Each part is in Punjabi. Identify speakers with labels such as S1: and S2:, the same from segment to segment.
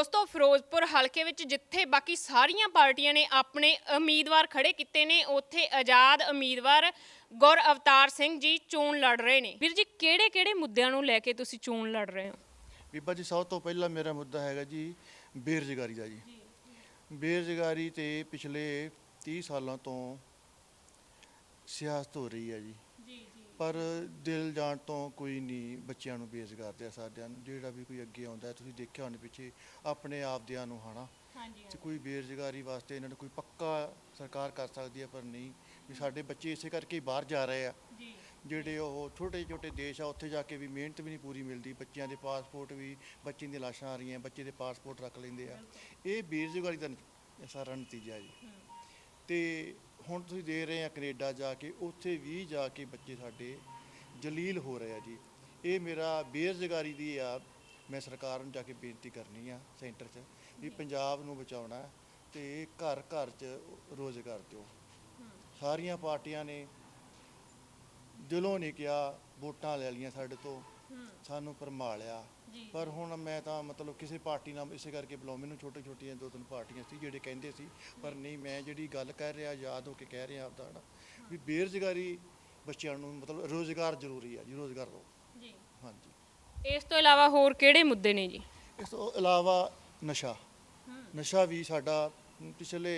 S1: ਦੋਸਤੋ ਫਿਰੋਜ਼ਪੁਰ ਹਲਕੇ ਵਿੱਚ ਜਿੱਥੇ ਬਾਕੀ ਸਾਰੀਆਂ ਪਾਰਟੀਆਂ ਨੇ ਆਪਣੇ ਉਮੀਦਵਾਰ ਖੜੇ ਕੀਤੇ ਨੇ, ਉੱਥੇ ਆਜ਼ਾਦ ਉਮੀਦਵਾਰ ਗੁਰ ਅਵਤਾਰ ਸਿੰਘ ਜੀ ਚੋਣ ਲੜ ਰਹੇ ਨੇ। ਵੀਰ ਜੀ ਕਿਹੜੇ ਕਿਹੜੇ ਮੁੱਦਿਆਂ ਨੂੰ ਲੈ ਕੇ ਤੁਸੀਂ ਚੋਣ ਲੜ ਰਹੇ ਹੋ?
S2: ਬੀਬਾ ਜੀ, ਸਭ ਤੋਂ ਪਹਿਲਾਂ ਮੇਰਾ ਮੁੱਦਾ ਹੈਗਾ ਜੀ ਬੇਰੁਜ਼ਗਾਰੀ ਦਾ ਜੀ। ਬੇਰੁਜ਼ਗਾਰੀ ਤੇ ਪਿਛਲੇ 30 ਸਾਲਾਂ ਤੋਂ ਸਿਆਸਤ ਹੋ ਰਹੀ ਹੈ ਜੀ। ਪਰ ਦਿਲ ਜਾਣ ਤੋਂ ਕੋਈ ਨਹੀਂ ਬੱਚਿਆਂ ਨੂੰ ਬੇਰੁਜ਼ਗਾਰ ਦੇ ਸਾਡਿਆਂ ਨੂੰ। ਜਿਹੜਾ ਵੀ ਕੋਈ ਅੱਗੇ ਆਉਂਦਾ ਤੁਸੀਂ ਦੇਖਿਆ ਹੋਣੇ ਪਿੱਛੇ ਆਪਣੇ ਆਪ ਦਿਆਂ ਨੂੰ ਹਨਾ।
S1: ਹਾਂਜੀ
S2: ਤੇ ਕੋਈ ਬੇਰੁਜ਼ਗਾਰੀ ਵਾਸਤੇ ਇਹਨਾਂ ਨੂੰ ਕੋਈ ਪੱਕਾ ਸਰਕਾਰ ਕਰ ਸਕਦੀ ਹੈ ਪਰ ਨਹੀਂ। ਵੀ ਸਾਡੇ ਬੱਚੇ ਇਸੇ ਕਰਕੇ ਹੀ ਬਾਹਰ ਜਾ ਰਹੇ ਆ।
S1: ਜੀ।
S2: ਜਿਹੜੇ ਉਹ ਛੋਟੇ ਛੋਟੇ ਦੇਸ਼ ਆ ਉੱਥੇ ਜਾ ਕੇ ਵੀ ਮਿਹਨਤ ਵੀ ਨਹੀਂ ਪੂਰੀ ਮਿਲਦੀ। ਬੱਚਿਆਂ ਦੇ ਪਾਸਪੋਰਟ ਵੀ ਬੱਚਿਆਂ ਦੀਆਂ ਲਾਸ਼ਾਂ ਆ ਰਹੀਆਂ ਬੱਚੇ ਦੇ ਪਾਸਪੋਰਟ ਰੱਖ ਲੈਂਦੇ ਆ। ਇਹ ਬੇਰੁਜ਼ਗਾਰੀ ਦਾ ਸਾਰਾ ਨਤੀਜਾ ਜੀ। ਤੇ ਹੁਣ ਤੁਸੀਂ ਦੇ ਰਹੇ ਆ ਕੈਨੇਡਾ ਜਾ ਕੇ ਉੱਥੇ ਵੀ ਜਾ ਕੇ ਬੱਚੇ ਸਾਡੇ ਜਲੀਲ ਹੋ ਰਹੇ ਆ ਜੀ। ਇਹ ਮੇਰਾ ਬੇਰੁਜ਼ਗਾਰੀ ਦੀ ਆ ਮੈਂ ਸਰਕਾਰ ਨੂੰ ਜਾ ਕੇ ਬੇਨਤੀ ਕਰਨੀ ਆ ਸੈਂਟਰ 'ਚ ਵੀ ਪੰਜਾਬ ਨੂੰ ਬਚਾਉਣਾ ਤੇ ਘਰ ਘਰ 'ਚ ਰੋਜ਼ਗਾਰ ਦਿਓ। ਸਾਰੀਆਂ ਪਾਰਟੀਆਂ ਨੇ ਦਿਲੋਂ ਨੇ ਕਿਹਾ ਵੋਟਾਂ ਲੈ ਲਈਆਂ ਸਾਡੇ ਤੋਂ। ਸਾਨੂੰ ਭਰਮਾ ਲਿਆ
S1: ਜੀ।
S2: ਪਰ ਹੁਣ ਮੈਂ ਤਾਂ ਮਤਲਬ ਕਿਸੇ ਪਾਰਟੀ ਨਾਲ ਇਸੇ ਕਰਕੇ ਬੁਲਾਉ ਮੈਨੂੰ ਛੋਟੇ ਛੋਟੀਆਂ ਦੋ ਤਿੰਨ ਪਾਰਟੀਆਂ ਸੀ ਜਿਹੜੇ ਕਹਿੰਦੇ ਸੀ ਪਰ ਨਹੀਂ ਮੈਂ ਜਿਹੜੀ ਗੱਲ ਕਹਿ ਰਿਹਾ ਯਾਦ ਹੋ ਕੇ ਕਹਿ ਰਿਹਾ ਆਪਦਾ ਨਾ ਵੀ ਬੇਰੁਜ਼ਗਾਰੀ ਬੱਚਿਆਂ ਨੂੰ ਮਤਲਬ ਰੋਜ਼ਗਾਰ ਜ਼ਰੂਰੀ ਆ ਜੀ ਰੋਜ਼ਗਾਰ ਦਿਓ
S1: ਜੀ।
S2: ਹਾਂਜੀ।
S1: ਇਸ ਤੋਂ ਇਲਾਵਾ ਹੋਰ ਕਿਹੜੇ ਮੁੱਦੇ ਨੇ ਜੀ?
S2: ਇਸ ਤੋਂ ਇਲਾਵਾ ਨਸ਼ਾ। ਨਸ਼ਾ ਵੀ ਸਾਡਾ ਪਿਛਲੇ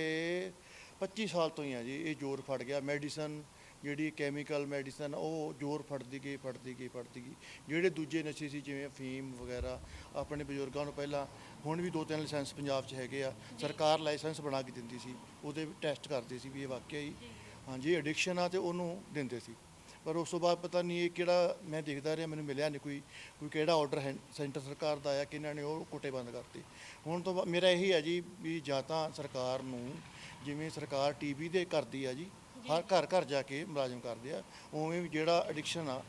S2: 25 ਸਾਲ ਤੋਂ ਹੀ ਆ ਜੀ ਇਹ ਜ਼ੋਰ ਫੜ ਗਿਆ। ਮੈਡੀਸਨ ਜਿਹੜੀ ਕੈਮੀਕਲ ਮੈਡੀਸਨ ਉਹ ਜ਼ੋਰ ਫੜਦੀ ਗਈ ਫੜਦੀ ਗਈ ਫੜਦੀ ਗਈ। ਜਿਹੜੇ ਦੂਜੇ ਨਸ਼ੇ ਸੀ ਜਿਵੇਂ ਅਫੀਮ ਵਗੈਰਾ ਆਪਣੇ ਬਜ਼ੁਰਗਾਂ ਨੂੰ ਪਹਿਲਾਂ ਹੁਣ ਵੀ ਦੋ ਤਿੰਨ ਲਾਇਸੈਂਸ ਪੰਜਾਬ 'ਚ ਹੈਗੇ ਆ। ਸਰਕਾਰ ਲਾਇਸੈਂਸ ਬਣਾ ਕੇ ਦਿੰਦੀ ਸੀ ਉਹਦੇ ਟੈਸਟ ਕਰਦੇ ਸੀ ਵੀ ਇਹ ਵਾਕਿਆ ਹੀ ਹਾਂਜੀ ਐਡਿਕਸ਼ਨ ਆ ਤੇ ਉਹਨੂੰ ਦਿੰਦੇ ਸੀ। ਪਰ ਉਸ ਤੋਂ ਬਾਅਦ ਪਤਾ ਨਹੀਂ ਇਹ ਕਿਹੜਾ ਮੈਂ ਦੇਖਦਾ ਰਿਹਾ ਮੈਨੂੰ ਮਿਲਿਆ ਨਹੀਂ ਕੋਈ ਕੋਈ ਕਿਹੜਾ ਆਰਡਰ ਸੈਂਟਰ ਸਰਕਾਰ ਦਾ ਆਇਆ ਕਿ ਇਹਨਾਂ ਨੇ ਉਹ ਕੋਟੇ ਬੰਦ ਕਰਤੇ। ਹੁਣ ਤੋਂ ਮੇਰਾ ਇਹੀ ਹੈ ਜੀ ਵੀ ਜਾਂ ਤਾਂ ਸਰਕਾਰ ਨੂੰ ਜਿਵੇਂ ਸਰਕਾਰ ਟੀਵੀ ਦੇ ਕਰਦੀ ਆ ਜੀ ਹਰ ਘਰ ਘਰ ਜਾ ਕੇ ਮੁਲਾਜ਼ਮ ਕਰਦੇ ਆ ਉਵੇਂ ਵੀ ਜਿਹੜਾ ਐਡਿਕਸ਼ਨ ਆ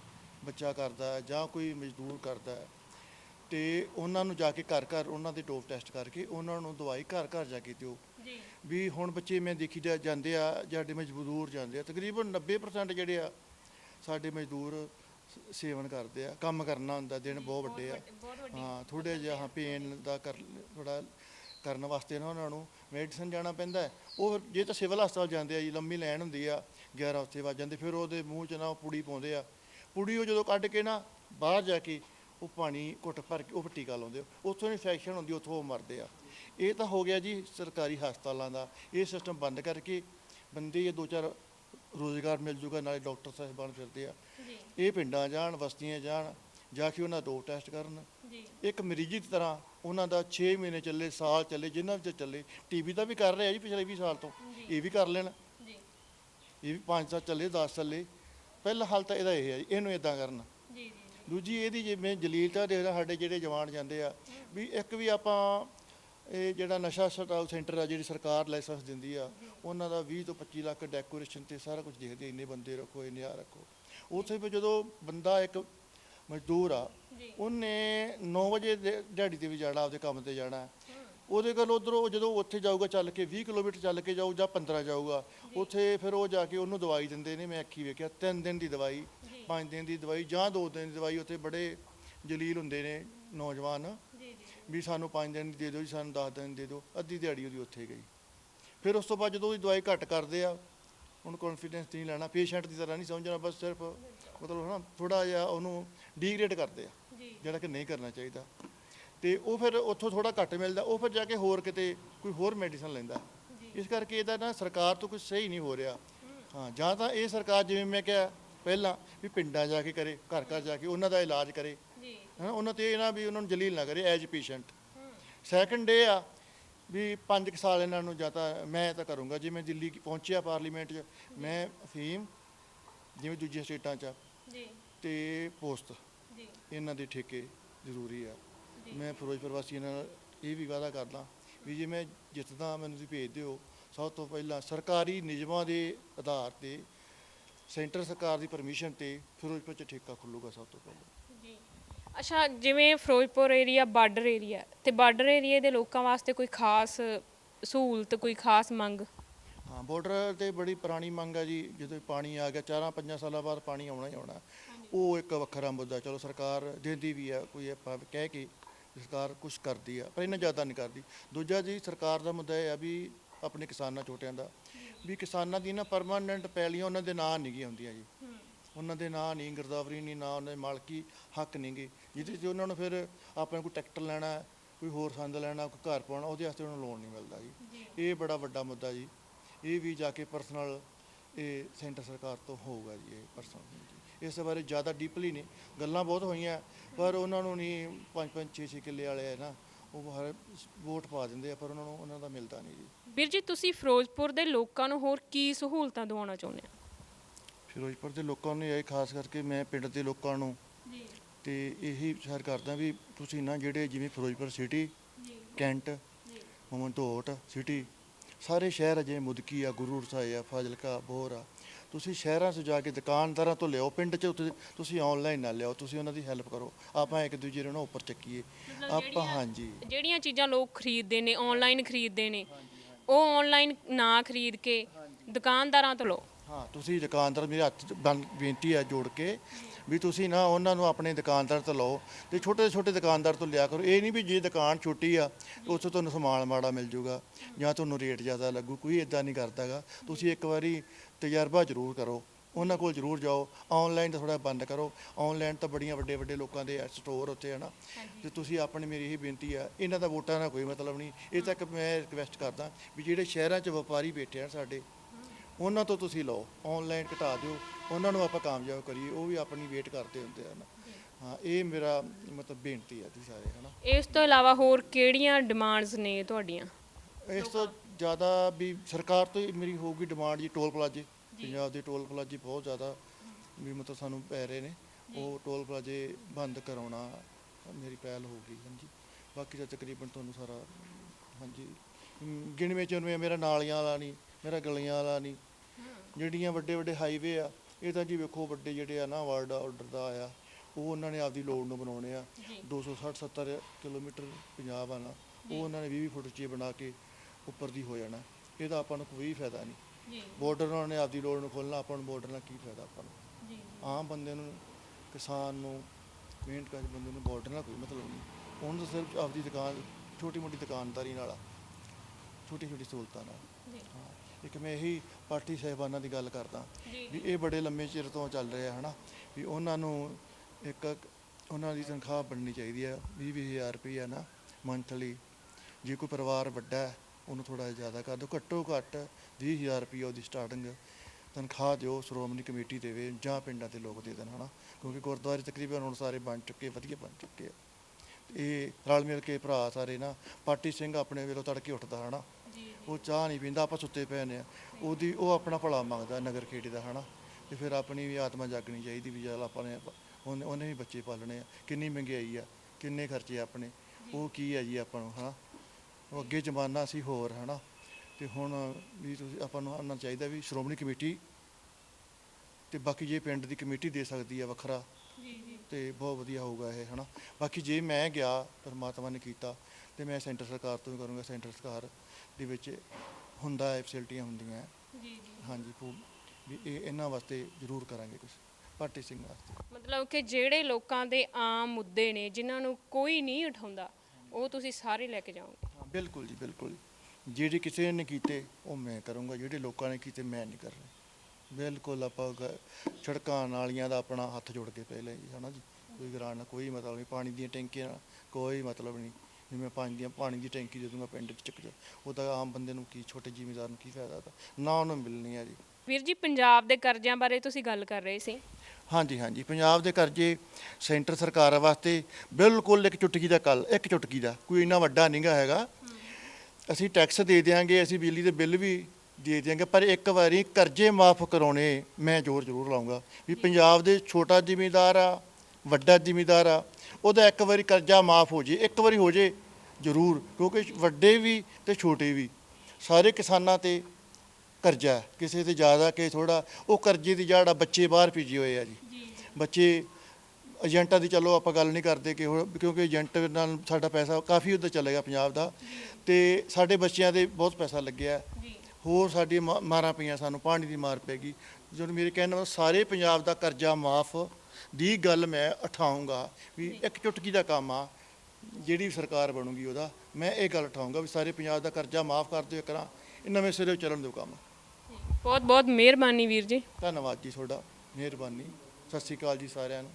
S2: ਬੱਚਾ ਕਰਦਾ ਜਾਂ ਕੋਈ ਮਜ਼ਦੂਰ ਕਰਦਾ ਤੇ ਉਹਨਾਂ ਨੂੰ ਜਾ ਕੇ ਘਰ ਘਰ ਉਹਨਾਂ ਦੇ ਡੋਪ ਟੈਸਟ ਕਰਕੇ ਉਹਨਾਂ ਨੂੰ ਦਵਾਈ ਘਰ ਘਰ ਜਾ ਕੇ ਦਿਓ।
S1: ਜੀ।
S2: ਵੀ ਹੁਣ ਬੱਚੇ ਮੈਂ ਦੇਖੀ ਜਾ- ਜਾਂਦੇ ਆ ਸਾਡੇ ਮਜ਼ਦੂਰ ਜਾਂਦੇ ਆ ਤਕਰੀਬਨ 90% ਜਿਹੜੇ ਆ ਸਾਡੇ ਮਜ਼ਦੂਰ ਸ- ਸੇਵਨ ਕਰਦੇ ਆ ਕੰਮ ਕਰਨਾ ਹੁੰਦਾ ਦਿਨ ਬਹੁਤ ਵੱਡੇ ਆ।
S1: ਬਹੁਤ ਵੱਡੀ
S2: ਹਾਂ ਥੋੜੇ ਜਿਹਾ ਹਾਂ ਪੇਨ ਦਾ ਕਰ ਥੋੜਾ ਕਰਨ ਵਾਸਤੇ ਨਾ ਉਹਨਾਂ ਨੂੰ ਮੈਡੀਸਨ ਜਾਣਾ ਪੈਂਦਾ। ਉਹ ਜੇ ਤਾਂ ਸਿਵਲ ਹਸਪਤਾਲ ਜਾਂਦੇ ਆ ਜੀ ਲੰਮੀ ਲਾਈਨ ਹੁੰਦੀ ਆ 11 ਉੱਥੇ ਵੱਜ ਜਾਂਦੇ ਫਿਰ ਉਹਦੇ ਮੂੰਹ 'ਚ ਨਾ ਉਹ ਪੁੜੀ ਪਾਉਂਦੇ ਆ। ਪੁੜੀ ਉਹ ਜਦੋਂ ਕੱਢ ਕੇ ਨਾ ਬਾਹਰ ਜਾ ਕੇ ਉਹ ਪਾਣੀ ਘੁੱਟ ਭਰ ਕੇ ਉਹ ਟੀਕਾ ਲਾਉਂਦੇ। ਉੱਥੋਂ ਇਨਫੈਕਸ਼ਨ ਹੁੰਦੀ ਉੱਥੋਂ ਉਹ ਮਰਦੇ ਆ। ਇਹ ਤਾਂ ਹੋ ਗਿਆ ਜੀ ਸਰਕਾਰੀ ਹਸਪਤਾਲਾਂ ਦਾ। ਇਹ ਸਿਸਟਮ ਬੰਦ ਕਰਕੇ ਬੰਦੇ ਇਹ ਦੋ ਚਾਰ ਰੋਜ਼ਗਾਰ ਮਿਲ ਜੂਗਾ ਨਾਲੇ ਡਾਕਟਰ ਸਾਹਿਬਾਨ ਫਿਰਦੇ ਆ। ਇਹ ਪਿੰਡਾਂ ਜਾਣ ਬਸਤੀਆਂ ਜਾਣ ਜਾ ਕੇ ਉਹਨਾਂ ਦਾ ਟੈਸਟ ਕਰਨ।
S1: ਜੀ।
S2: ਇੱਕ ਮਰੀਜ਼ੀ ਦੀ ਤਰ੍ਹਾਂ ਉਹਨਾਂ ਦਾ 6 ਮਹੀਨੇ ਚੱਲੇ ਸਾਲ ਚੱਲੇ ਜਿੰਨਾ ਵਿੱਚ ਚੱਲੇ। ਟੀਵੀ ਦਾ ਵੀ ਕਰ ਰਹੇ ਜੀ ਪਿਛਲੇ 20 ਸਾਲ ਤੋਂ। ਇਹ ਵੀ ਕਰ ਲੈਣ।
S1: ਜੀ।
S2: ਇਹ ਵੀ 5 ਸਾਲ ਚੱਲੇ 10 ਚੱਲੇ। ਪਹਿਲਾ ਹਾਲ ਤਾਂ ਇਹਦਾ ਇਹ ਹੈ ਜੀ ਇਹਨੂੰ ਇਦਾਂ ਕਰਨਾ।
S1: ਜੀ ਜੀ
S2: ਦੂਜੀ ਇਹਦੀ ਜਿਵੇਂ ਜਲੀਲਤਾ ਦੇਖਦਾ ਸਾਡੇ ਜਿਹੜੇ ਜਵਾਨ ਜਾਂਦੇ ਆ ਵੀ ਇੱਕ ਵੀ ਆਪਾਂ ਇਹ ਜਿਹੜਾ ਨਸ਼ਾ ਛਡਾਊ ਸੈਂਟਰ ਆ ਜਿਹੜੀ ਸਰਕਾਰ ਲਾਇਸੈਂਸ ਦਿੰਦੀ ਆ ਉਹਨਾਂ ਦਾ 20 ਤੋਂ 25 ਲੱਖ ਡੈਕੋਰੇਸ਼ਨ ਤੇ ਸਾਰਾ ਕੁਝ ਦੇਖਦੇ ਇੰਨੇ ਬੰਦੇ ਰੱਖੋ ਇੰਨੇ ਆ ਰੱਖੋ। ਉੱਥੇ ਵੀ ਜਦੋਂ ਬੰਦਾ ਇੱਕ ਮਜ਼ਦੂਰ ਆ ਉਹਨੇ 9 ਵਜੇ ਦੇ- ਦਿਹਾੜੀ ਤੇ ਵੀ ਜਾਣਾ ਆਪਦੇ ਕੰਮ ਤੇ ਜਾਣਾ। ਉਹਦੇ ਕੋਲ ਉਧਰੋਂ ਜਦੋਂ ਉੱਥੇ ਜਾਊਗਾ ਚੱਲ ਕੇ 20 ਕਿਲੋਮੀਟਰ ਚੱਲ ਕੇ ਜਾਊ ਜਾਂ 15 ਜਾਊਗਾ ਉੱਥੇ ਫਿਰ ਉਹ ਜਾ ਕੇ ਉਹਨੂੰ ਦਵਾਈ ਦਿੰਦੇ ਨੇ ਮੈਂ ਅੱਖੀ ਵੇਖਿਆ 3 ਦਿਨ ਦੀ ਦਵਾਈ 5 ਦਿਨ ਦੀ ਦਵਾਈ ਜਾਂ 2 ਦਿਨ ਦੀ ਦਵਾਈ ਉੱਥੇ ਬੜੇ ਜਲੀਲ ਹੁੰਦੇ ਨੇ ਨੌਜਵਾਨ।
S1: ਜੀ ਜੀ
S2: ਵੀ ਸਾਨੂੰ 5 ਦਿਨ ਦੀ ਦੇ ਦਿਓ ਜੀ ਸਾਨੂੰ 10 ਦਿਨ ਦੇ ਦਿਓ ਅੱਧੀ ਦਿਹਾੜੀ ਉਹਦੀ ਉੱਥੇ ਗਈ। ਫਿਰ ਉਸ ਤੋਂ ਬਾਅਦ ਜਦੋਂ ਉਹਦੀ ਦਵਾਈ ਘੱਟ ਕਰਦੇ ਆ ਹੁਣ ਕੌਨਫੀਡੈਂਸ ਨਹੀਂ ਲੈਣਾ ਪੇਸ਼ੈਂਟ ਦੀ ਤਰ੍ਹਾਂ ਨਹੀਂ ਸਮਝਣਾ ਬਸ ਸਿਰਫ ਮਤਲਬ ਨਾ ਥੋੜਾ ਜਿਹਾ ਉਹਨੂੰ ਡੀਗ੍ਰੇਡ ਕਰਦੇ ਆ ਜਿਹੜਾ ਕਿ ਨਹੀਂ ਕਰਨਾ ਚਾਹੀਦਾ। ਤੇ ਉਹ ਫਿਰ ਉੱਥੋਂ ਥੋੜਾ ਘੱਟ ਮਿਲਦਾ ਉਹ ਫਿਰ ਜਾ ਕੇ ਹੋਰ ਕਿਤੇ ਕੋਈ ਹੋਰ ਮੈਡੀਸਨ ਲੈਂਦਾ। ਇਸ ਕਰਕੇ ਇਹਦਾ ਨਾ ਸਰਕਾਰ ਤੋਂ ਕੁਝ ਸਹੀ ਨਹੀਂ ਹੋ ਰਿਹਾ। ਹਾਂ ਜਾਂ ਤਾਂ ਇਹ ਸਰਕਾਰ ਜਿਵੇਂ ਮੈਂ ਕਿਹਾ ਪਹਿਲਾਂ ਵੀ ਪਿੰਡਾਂ ਜਾ ਕੇ ਕਰੇ ਘਰ ਘਰ ਜਾ ਕੇ ਉਹਨਾਂ ਦਾ ਇਲਾਜ ਕਰੇ।
S1: ਜੀ।
S2: ਹਨਾ ਉਹਨਾਂ ਤੇ ਇਹ ਨਾ ਵੀ ਉਹਨਾਂ ਨੂੰ ਜਲੀਲ ਨਾ ਕਰੇ ਐਜ ਪੇਸ਼ੈਂਟ ਸੈਕੰਡ ਇਹ ਆ ਵੀ 5 ਸਾਲ ਇਹਨਾਂ ਨੂੰ ਜਾਂ ਤਾਂ ਮੈਂ ਤਾਂ ਕਰੂੰਗਾ। ਜਿਵੇਂ ਦਿੱਲੀ ਪਹੁੰਚਿਆ ਪਾਰਲੀਮੈਂਟ 'ਚ ਮੈਂ ਅਫੀਮ ਜਿਵੇਂ ਦੂਜੀਆਂ ਸਟੇਟਾਂ 'ਚ
S1: ਜੀ।
S2: ਤੇ ਪੋਸਤ।
S1: ਜੀ।
S2: ਇਹਨਾਂ ਦੇ ਠੇਕੇ ਜ਼ਰੂਰੀ ਆ। ਮੈਂ ਫਿਰੋਜ਼ਪੁਰ ਵਾਸੀਆਂ ਨਾਲ ਇਹ ਵੀ ਵਾਅਦਾ ਕਰਦਾ ਵੀ ਜੇ ਮੈਂ ਜਿੱਤਦਾ ਮੈਨੂੰ ਤੁਸੀਂ ਭੇਜ ਦਿਓ ਸਭ ਤੋਂ ਪਹਿਲਾਂ ਸਰਕਾਰੀ ਨਿਯਮਾਂ ਦੇ ਆਧਾਰ ਤੇ ਸੈਂਟਰ ਸਰਕਾਰ ਦੀ ਪਰਮਿਸ਼ਨ ਤੇ ਫਿਰੋਜ਼ਪੁਰ 'ਚ ਠੇਕਾ ਖੁੱਲੂਗਾ ਸਭ ਤੋਂ ਪਹਿਲਾਂ।
S1: ਅੱਛਾ ਜਿਵੇਂ ਫਿਰੋਜ਼ਪੁਰ ਏਰੀਆ ਬਾਰਡਰ ਏਰੀਆ ਤੇ ਬਾਰਡਰ ਏਰੀਆ ਦੇ ਲੋਕਾਂ ਵਾਸਤੇ ਕੋਈ ਖਾਸ ਸਹੂਲਤ ਕੋਈ ਖਾਸ ਮੰਗ?
S2: ਹਾਂ ਬਾਰਡਰ ਤੇ ਬੜੀ ਪੁਰਾਣੀ ਮੰਗ ਆ ਜੀ ਜਦੋਂ ਪਾਣੀ ਆ ਗਿਆ ਚਾਰਾਂ ਪੰਜਾਂ ਸਾਲਾਂ ਬਾਅਦ ਪਾਣੀ ਆਉਣਾ ਹੀ ਆਉਣਾ। ਉਹ ਇੱਕ ਵੱਖਰਾ ਮੁੱਦਾ ਚਲੋ ਸਰਕਾਰ ਦਿੰਦੀ ਵੀ ਆ ਕੋਈ ਆਪਾਂ ਕਹਿ ਕੇ ਸਰਕਾਰ ਕੁਝ ਕਰਦੀ ਆ ਪਰ ਇਹਨਾਂ ਜ਼ਿਆਦਾ ਨਹੀਂ ਕਰਦੀ। ਦੂਜਾ ਜੀ ਸਰਕਾਰ ਦਾ ਮੁੱਦਾ ਇਹ ਆ ਵੀ ਆਪਣੇ ਕਿਸਾਨਾਂ ਛੋਟਿਆਂ ਦਾ ਵੀ ਕਿਸਾਨਾਂ ਦੀ ਨਾ ਪਰਮਾਨੈਂਟ ਪੈਲੀਆਂ ਉਹਨਾਂ ਦੇ ਨਾਂ ਨਹੀਂ ਗੀਆਂ ਹੁੰਦੀਆਂ ਜੀ। ਉਹਨਾਂ ਦੇ ਨਾਂ ਨਹੀਂ ਗਿਰਦਾਵਰੀ ਨਹੀਂ ਨਾ ਉਹਨਾਂ ਦੇ ਮਾਲਕੀ ਹੱਕ ਨਹੀਂ ਗੇ ਜਿਹਦੇ 'ਚ ਉਹਨਾਂ ਨੂੰ ਫਿਰ ਆਪਣੇ ਕੋਈ ਟਰੈਕਟਰ ਲੈਣਾ ਕੋਈ ਹੋਰ ਸੰਦ ਲੈਣਾ ਕੋਈ ਘਰ ਪਾਉਣਾ ਉਹਦੇ ਵਾਸਤੇ ਉਹਨਾਂ ਨੂੰ ਲੋਨ ਨਹੀਂ ਮਿਲਦਾ ਜੀ। ਇਹ ਬੜਾ ਵੱਡਾ ਮੁੱਦਾ ਜੀ। ਇਹ ਵੀ ਜਾ ਕੇ ਪਰਸਨਲ ਇਹ ਸੈਂਟਰ ਸਰਕਾਰ ਤੋਂ ਹੋਊਗਾ ਜੀ ਇਹ ਪਰਸਨਲ ਇਸ ਬਾਰੇ ਜ਼ਿਆਦਾ ਡੀਪਲੀ ਨਹੀਂ ਗੱਲਾਂ ਬਹੁਤ ਹੋਈਆਂ ਪਰ ਉਹਨਾਂ ਨੂੰ ਨਹੀਂ 5 5 6 6 ਕਿੱਲੇ ਵਾਲੇ ਆ ਨਾ ਉਹ ਹਰ ਵੋਟ ਪਾ ਦਿੰਦੇ ਆ ਪਰ ਉਹਨਾਂ ਨੂੰ ਉਹਨਾਂ ਦਾ ਮਿਲਦਾ ਨਹੀਂ ਜੀ।
S1: ਵੀਰ ਜੀ ਤੁਸੀਂ ਫਿਰੋਜ਼ਪੁਰ ਦੇ ਲੋਕਾਂ ਨੂੰ ਹੋਰ ਕੀ ਸਹੂਲਤਾਂ ਦਿਵਾਉਣਾ ਚਾਹੁੰਦੇ ਆ
S2: ਫਿਰੋਜ਼ਪੁਰ ਦੇ ਲੋਕਾਂ ਨੂੰ ਇਹ ਖਾਸ ਕਰਕੇ ਮੈਂ ਪਿੰਡ ਦੇ ਲੋਕਾਂ ਨੂੰ।
S1: ਜੀ।
S2: ਤੇ ਇਹੀ ਵਿਚਾਰ ਕਰਦਾ ਵੀ ਤੁਸੀਂ ਨਾ ਜਿਹੜੇ ਜਿਵੇਂ ਫਿਰੋਜ਼ਪੁਰ ਸਿਟੀ ਕੈਂਟ ਮਮਨਟੋਟ ਸਿਟੀ ਸਾਰੇ ਸ਼ਹਿਰ ਅਜੇ ਮੁਦਕੀ ਆ ਗੁਰੂ ਰਸਾਏ ਆ ਫਾਜ਼ਿਲਕਾ ਬੋਰ ਆ। ਤੁਸੀਂ ਸ਼ਹਿਰਾਂ 'ਚ ਜਾ ਕੇ ਦੁਕਾਨਦਾਰਾਂ ਤੋਂ ਲਿਆਓ ਪਿੰਡ 'ਚ ਉੱਥੇ ਤੁਸੀਂ ਆਨਲਾਈਨ ਨਾ ਲਿਆਓ ਤੁਸੀਂ ਉਹਨਾਂ ਦੀ ਹੈਲਪ ਕਰੋ। ਆਪਾਂ ਇੱਕ ਦੂਜੇ ਨੂੰ ਨਾ ਉੱਪਰ ਚੱਕੀਏ। ਆਪਾਂ ਹਾਂਜੀ।
S1: ਜਿਹੜੀਆਂ ਚੀਜ਼ਾਂ ਲੋਕ ਖਰੀਦਦੇ ਨੇ ਆਨਲਾਈਨ ਖਰੀਦਦੇ ਨੇ ਉਹ ਆਨਲਾਈਨ ਨਾ ਖਰੀਦ ਕੇ ਦੁਕਾਨਦਾਰਾਂ ਤੋਂ ਲਓ।
S2: ਹਾਂ ਤੁਸੀਂ ਦੁਕਾਨਦਾਰ ਮੇਰੇ ਹੱਥ 'ਚ ਬਣ- ਬੇਨਤੀ ਹੈ ਜੋੜ ਕੇ ਵੀ ਤੁਸੀਂ ਨਾ ਉਹਨਾਂ ਨੂੰ ਆਪਣੇ ਦੁਕਾਨਦਾਰ ਤੋਂ ਲਓ ਤੇ ਛੋਟੇ ਛੋਟੇ ਦੁਕਾਨਦਾਰ ਤੋਂ ਲਿਆ ਕਰੋ। ਇਹ ਨਹੀਂ ਵੀ ਜੇ ਦੁਕਾਨ ਛੋਟੀ ਆ ਉੱਥੋਂ ਤੁਹਾਨੂੰ ਸਮਾਨ ਮਾੜਾ ਮਿਲ ਜਾਊਗਾ ਜਾਂ ਤੁਹਾਨੂੰ ਰੇਟ ਜ਼ਿਆਦਾ ਲੱਗੂ ਕੋਈ ਇਦਾਂ ਨਹੀਂ ਕਰਦਾਗਾ। ਤੁਸੀਂ ਇੱਕ ਵਾਰੀ ਤਜਰਬਾ ਜ਼ਰੂਰ ਕਰੋ ਉਹਨਾਂ ਕੋਲ ਜ਼ਰੂਰ ਜਾਓ ਆਨਲਾਈਨ ਤਾਂ ਥੋੜਾ ਬੰਦ ਕਰੋ। ਆਨਲਾਈਨ ਤਾਂ ਬੜੀਆਂ ਵੱਡੇ ਵੱਡੇ ਲੋਕਾਂ ਦੇ ਸਟੋਰ ਉੱਤੇ ਹਨਾ ਤੇ ਤੁਸੀਂ ਆਪਣੀ ਮੇਰੀ ਇਹ ਬੇਨਤੀ ਆ ਇਹਨਾਂ ਦਾ ਵੋਟਾਂ ਦਾ ਕੋਈ ਮਤਲਬ ਨਹੀਂ। ਇਹ ਤੱਕ ਮੈਂ ਰਿਕਵੈਸਟ ਕਰਦਾ ਵੀ ਜਿਹੜੇ ਸ਼ਹਿਰਾਂ 'ਚ ਵਪਾਰੀ ਬੈਠੇ ਆ ਸਾਡੇ ਉਹਨਾਂ ਤੋਂ ਤੁਸੀਂ ਲਓ ਆਨਲਾਈਨ ਘਟਾ ਦਿਓ ਉਹਨਾਂ ਨੂੰ ਆਪਾਂ ਕਾਮਯਾਬ ਕਰੀਏ ਉਹ ਵੀ ਆਪਣੀ ਵੇਟ ਕਰਦੇ ਹੁੰਦੇ ਹਨ। ਹਾਂ ਇਹ ਮੇਰਾ ਮਤਲਬ ਬੇਨਤੀ ਹੈ ਜੀ ਸਾਰੇ ਹਨਾ।
S1: ਇਸ ਤੋਂ ਇਲਾਵਾ ਹੋਰ ਕਿਹੜੀਆਂ ਡਿਮਾਂਡਸ ਨੇ ਤੁਹਾਡੀਆਂ?
S2: ਇਸ ਤੋਂ ਜ਼ਿਆਦਾ ਵੀ ਸਰਕਾਰ ਤੋਂ ਹੀ ਮੇਰੀ ਹੋਊਗੀ ਡਿਮਾਂਡ ਜੀ ਟੋਲ ਪਲਾਜ਼ੇ ਪੰਜਾਬ ਦੇ ਟੋਲ ਪਲਾਜ਼ੇ ਬਹੁਤ ਜ਼ਿਆਦਾ ਵੀ ਮਤਲਬ ਸਾਨੂੰ ਪੈ ਰਹੇ ਨੇ। ਉਹ ਟੋਲ ਪਲਾਜ਼ੇ ਬੰਦ ਕਰਾਉਣਾ ਮੇਰੀ ਪਹਿਲ ਹੋਊਗੀ ਹਾਂਜੀ। ਬਾਕੀ ਤਾਂ ਤਕਰੀਬਨ ਤੁਹਾਨੂੰ ਸਾਰਾ ਹਾਂਜੀ। ਗਿਣਵੇਂ ਚੁਣਵੇਂ ਮੇਰਾ ਨਾਲੀਆਂ ਵਾਲਾ ਨਹੀਂ ਮੇਰਾ ਗਲੀਆਂ ਵਾਲਾ ਨਹੀਂ। ਜਿਹੜੀਆਂ ਵੱਡੇ ਵੱਡੇ ਹਾਈਵੇ ਆ ਇਹ ਤਾਂ ਜੀ ਵੇਖੋ ਵੱਡੇ ਜਿਹੜੇ ਆ ਨਾ ਵਰਲਡ ਆਰਡਰ ਦਾ ਆਇਆ ਉਹ ਉਹਨਾਂ ਨੇ ਆਪਦੀ ਲੋੜ ਨੂੰ ਬਣਾਉਣੇ ਆ। 260 70 ਕਿਲੋਮੀਟਰ ਪੰਜਾਬ ਆ ਨਾ ਉਹ ਉਹਨਾਂ ਨੇ 20 ਫੁੱਟ 'ਚ ਬਣਾ ਕੇ ਉੱਪਰ ਦੀ ਹੋ ਜਾਣਾ। ਇਹਦਾ ਆਪਾਂ ਨੂੰ ਕੋਈ ਫਾਇਦਾ ਨਹੀਂ।
S1: ਜੀ।
S2: ਬਾਰਡਰ ਉਹਨਾਂ ਨੇ ਆਪਦੀ ਲੋੜ ਨੂੰ ਖੋਲਣਾ ਆਪਾਂ ਨੂੰ ਬਾਰਡਰ ਨਾਲ ਕੀ ਫਾਇਦਾ ਆਪਾਂ ਨੂੰ?
S1: ਜੀ
S2: ਆਮ ਬੰਦੇ ਨੂੰ ਕਿਸਾਨ ਨੂੰ ਮਿਹਨਤ ਕਰ ਬੰਦੇ ਨੂੰ ਬਾਰਡਰ ਨਾਲ ਕੋਈ ਮਤਲਬ ਨਹੀਂ। ਉਹਨੂੰ ਤਾਂ ਸਿਰਫ ਆਪਦੀ ਦੁਕਾਨ ਛੋਟੀ ਮੋਟੀ ਦੁਕਾਨਦਾਰੀ ਨਾਲ ਛੋਟੀ ਛੋਟੀ ਸਹੂਲਤਾਂ ਨਾਲ। ਹਾਂ। ਇੱਕ ਮੈਂ ਇਹੀ ਪਾਰਟੀ ਸਹਿਬਾਨਾਂ ਦੀ ਗੱਲ ਕਰਦਾ ਵੀ ਇਹ ਬੜੇ ਲੰਮੇ ਚਿਰ ਤੋਂ ਚੱਲ ਰਿਹਾ ਹਨਾ ਵੀ ਉਹਨਾਂ ਨੂੰ ਇੱਕ ਉਹਨਾਂ ਦੀ ਤਨਖਾਹ ਬਣਨੀ ਚਾਹੀਦੀ ਹੈ 20 ਹਜ਼ਾਰ ਰੁਪਈਆ ਨਾ ਮੰਥਲੀ ਜੇ ਕੋਈ ਪਰਿਵਾਰ ਵੱਡਾ ਹੈ ਉਹਨੂੰ ਥੋੜਾ ਜ਼ਿਆਦਾ ਕਰ ਦਿਓ। ਘੱਟੋ ਘੱਟ 20000 ਰੁਪਈਆ ਉਹਦੀ ਸਟਾਰਟਿੰਗ ਤਨਖਾਹ ਦਿਓ ਸ਼੍ਰੋਮਣੀ ਕਮੇਟੀ ਦੇਵੇ ਜਾਂ ਪਿੰਡਾਂ ਦੇ ਲੋਕ ਦੇ ਦੇਣ ਹਨਾ। ਕਿਉਂਕਿ ਗੁਰਦੁਆਰੇ ਤਕਰੀਬਨ ਹੁਣ ਸਾਰੇ ਬਣ ਚੁੱਕੇ ਵਧੀਆ ਬਣ ਚੁੱਕੇ ਆ। ਇਹ ਰਲ ਮਿਲ ਕੇ ਭਰਾ ਸਾਰੇ ਨਾ ਪਾਰਟੀ ਸਿੰਘ ਆਪਣੇ ਵੇਲੋਂ ਤੜਕੇ ਉੱਠਦਾ ਹਨਾ। ਉਹ ਚਾਹ ਨਹੀਂ ਪੀਂਦਾ ਆਪਾਂ ਸੁੱਤੇ ਪਏ ਨੇ ਆ। ਉਹਦੀ ਉਹ ਆਪਣਾ ਭਲਾ ਮੰਗਦਾ ਨਗਰ ਖੇੜੇ ਦਾ ਹਨਾ? ਤੇ ਫਿਰ ਆਪਣੀ ਵੀ ਆਤਮਾ ਜਾਗਣੀ ਚਾਹੀਦੀ ਵੀ ਚੱਲ ਆਪਾਂ ਨੇ ਉਹਨੇ ਉਹਨੇ ਵੀ ਬੱਚੇ ਪਾਲਣੇ ਆ। ਕਿੰਨੀ ਮਹਿੰਗਾਈ ਆ ਕਿੰਨੇ ਖਰਚੇ ਆ ਆਪਣੇ। ਉਹ ਕੀ ਆ ਜੀ ਆਪਾਂ ਨੂੰ ਹਨਾ? ਉਹ ਅੱਗੇ ਜ਼ਮਾਨਾ ਸੀ ਹੋਰ ਹਨਾ? ਤੇ ਹੁਣ ਵੀ ਤੁਸੀਂ ਆਪਾਂ ਨੂੰ ਆਉਣਾ ਚਾਹੀਦਾ ਵੀ ਸ਼੍ਰੋਮਣੀ ਕਮੇਟੀ ਤੇ ਬਾਕੀ ਜੇ ਪਿੰਡ ਦੀ ਕਮੇਟੀ ਦੇ ਸਕਦੀ ਆ ਵੱਖਰਾ
S1: ਜੀ ਜੀ।
S2: ਤੇ ਬਹੁਤ ਵਧੀਆ ਹੋਊਗਾ ਇਹ ਹਨਾ? ਬਾਕੀ ਜੇ ਮੈਂ ਗਿਆ ਪਰਮਾਤਮਾ ਨੇ ਕੀਤਾ ਤੇ ਮੈਂ ਸੈਂਟਰ ਸਰਕਾਰ ਤੋਂ ਵੀ ਕਰੂੰਗਾ ਸੈਂਟਰ ਸਰਕਾਰ। ਦੇ ਵਿੱਚ ਹੁੰਦਾ ਹੈ ਫੈਸਿਲਿਟੀਆਂ ਹੁੰਦੀਆਂ ਹੈ।
S1: ਜੀ ਜੀ।
S2: ਹਾਂਜੀ ਵੀ ਇਹ ਇਹਨਾਂ ਵਾਸਤੇ ਜ਼ਰੂਰ ਕਰਾਂਗੇ ਕੁਝ ਪਾਰਟੀ ਸਿੰਘ ਵਾਸਤੇ।
S1: ਮਤਲਬ ਕਿ ਜਿਹੜੇ ਲੋਕਾਂ ਦੇ ਆਮ ਮੁੱਦੇ ਨੇ ਜਿਨ੍ਹਾਂ ਨੂੰ ਕੋਈ ਨਹੀਂ ਉਠਾਉਂਦਾ ਉਹ ਤੁਸੀਂ ਸਾਰੇ ਲੈ ਕੇ ਜਾਓਗੇ।
S2: ਹਾਂ ਬਿਲਕੁਲ ਜੀ ਬਿਲਕੁਲ। ਜਿਹੜੇ ਕਿਸੇ ਨੇ ਕੀਤੇ ਉਹ ਮੈਂ ਕਰੂੰਗਾ। ਜਿਹੜੇ ਲੋਕਾਂ ਨੇ ਕੀਤੇ ਮੈਂ ਨਹੀਂ ਕਰ ਰਿਹਾ ਬਿਲਕੁਲ ਆਪਾਂ ਗ- ਸੜਕਾਂ ਨਾਲੀਆਂ ਦਾ ਆਪਣਾ ਹੱਥ ਜੋੜ ਕੇ ਪਹਿਲੇ ਜੀ ਹਨਾ ਜੀ। ਕੋਈ ਗਰਾਂਟ ਨਾ ਕੋਈ ਮਤਲਬ ਨਹੀਂ ਪਾਣੀ ਦੀਆਂ ਟੈਂਕੀਆਂ ਨਾਲ ਕੋਈ ਮਤਲਬ ਨਹੀਂ। ਵੀ ਮੈਂ ਪਾਣੀ ਦੀਆਂ ਪਾਣੀ ਦੀ ਟੈਂਕੀ ਦੇ ਦੂੰਗਾ ਪਿੰਡ 'ਚ ਚੱਕ ਜਾ ਉਹ ਤਾਂ ਆਮ ਬੰਦੇ ਨੂੰ ਕੀ ਛੋਟੇ ਜ਼ਿਮੀਂਦਾਰ ਨੂੰ ਕੀ ਫਾਇਦਾ ਤਾਂ ਨਾ ਉਹਨੂੰ ਮਿਲਣੀ ਆ ਜੀ।
S1: ਵੀਰ ਜੀ ਪੰਜਾਬ ਦੇ ਕਰਜ਼ਿਆਂ ਬਾਰੇ ਤੁਸੀਂ ਗੱਲ ਕਰ ਰਹੇ ਸੀ।
S2: ਹਾਂਜੀ ਹਾਂਜੀ। ਪੰਜਾਬ ਦੇ ਕਰਜ਼ੇ ਸੈਂਟਰ ਸਰਕਾਰ ਵਾਸਤੇ ਬਿਲਕੁਲ ਇੱਕ ਚੁਟਕੀ ਦਾ ਕੱਲ ਇੱਕ ਚੁਟਕੀ ਦਾ। ਕੋਈ ਇੰਨਾ ਵੱਡਾ ਨਹੀਂਗਾ ਹੈਗਾ। ਅਸੀਂ ਟੈਕਸ ਦੇ ਦਿਆਂਗੇ ਅਸੀਂ ਬਿਜਲੀ ਦੇ ਬਿੱਲ ਵੀ ਦੇ ਦਿਆਂਗੇ ਪਰ ਇੱਕ ਵਾਰੀ ਕਰਜ਼ੇ ਮਾਫ ਕਰਾਉਣੇ ਮੈਂ ਜ਼ੋਰ ਜ਼ਰੂਰ ਲਾਉਂਗਾ ਵੀ ਪੰਜਾਬ ਦੇ ਛੋਟਾ ਜ਼ਿਮੀਂਦਾਰ ਆ ਵੱਡਾ ਜ਼ਿਮੀਂਦਾਰ ਆ ਉਹਦਾ ਇੱਕ ਵਾਰੀ ਕਰਜ਼ਾ ਮਾਫ ਹੋ ਜੇ ਇੱਕ ਵਾਰੀ ਹੋ ਜੇ ਜ਼ਰੂਰ ਕਿਉਂਕਿ ਵੱਡੇ ਵੀ ਤੇ ਛੋਟੇ ਵੀ ਸਾਰੇ ਕਿਸਾਨਾਂ ਤੇ ਕਰਜ਼ਾ ਹੈ। ਕਿਸੇ ਤੇ ਜ਼ਿਆਦਾ ਕਿਸੇ ਥੋੜਾ ਉਹ ਕਰਜ਼ੇ ਦੀ ਜੜ ਆ ਬੱਚੇ ਬਾਹਰ ਭੇਜੇ ਹੋਏ ਆ ਜੀ। ਬੱਚੇ ਏਜੰਟਾਂ ਦੀ ਚਲੋ ਆਪਾਂ ਗੱਲ ਨਹੀਂ ਕਰਦੇ ਕਿ ਹੁਣ- ਕਿਉਂਕਿ ਏਜੰਟ ਨਾਲ ਸਾਡਾ ਪੈਸਾ ਕਾਫੀ ਉੱਧਰ ਚੱਲੇਗਾ ਪੰਜਾਬ ਦਾ ਤੇ ਸਾਡੇ ਬੱਚਿਆਂ ਦੇ ਬਹੁਤ ਪੈਸਾ ਲੱਗਿਆ। ਹੋਰ ਸਾਡੀ ਮਾਰਾਂ ਪਈਆਂ ਸਾਨੂੰ ਪਾਣੀ ਦੀ ਮਾਰ ਪੈਗੀ ਜਦੋਂ ਮੇਰੇ ਕਹਿਣ ਦਾ ਸਾਰੇ ਪੰਜਾਬ ਦਾ ਕਰਜ਼ਾ ਮਾਫ ਦੀ ਗੱਲ ਮੈਂ ਉਠਾਉਂਗਾ ਵੀ ਇੱਕ ਚੁਟਕੀ ਦਾ ਕੰਮ ਆ ਜਿਹੜੀ ਸਰਕਾਰ ਬਣੂਗੀ ਉਹਦਾ ਮੈਂ ਇਹ ਗੱਲ ਉਠਾਊਂਗਾ ਵੀ ਸਾਰੇ ਪੰਜਾਬ ਦਾ ਕਰਜ਼ਾ ਮਾਫ ਕਰ ਦਿਓ ਕਰਾਂ ਇਹ ਨਵੇਂ ਸਿਰੇ ਚੱਲਣ ਦਿਓ ਕੰਮ।
S1: ਬਹੁਤ ਬਹੁਤ ਮਿਹਰਬਾਨੀ ਵੀਰ ਜੀ।
S2: ਧੰਨਵਾਦ ਜੀ ਤੁਹਾਡਾ ਮਿਹਰਬਾਨੀ ਸਤਿ ਸ਼੍ਰੀ ਅਕਾਲ ਜੀ ਸਾਰਿਆਂ ਨੂੰ।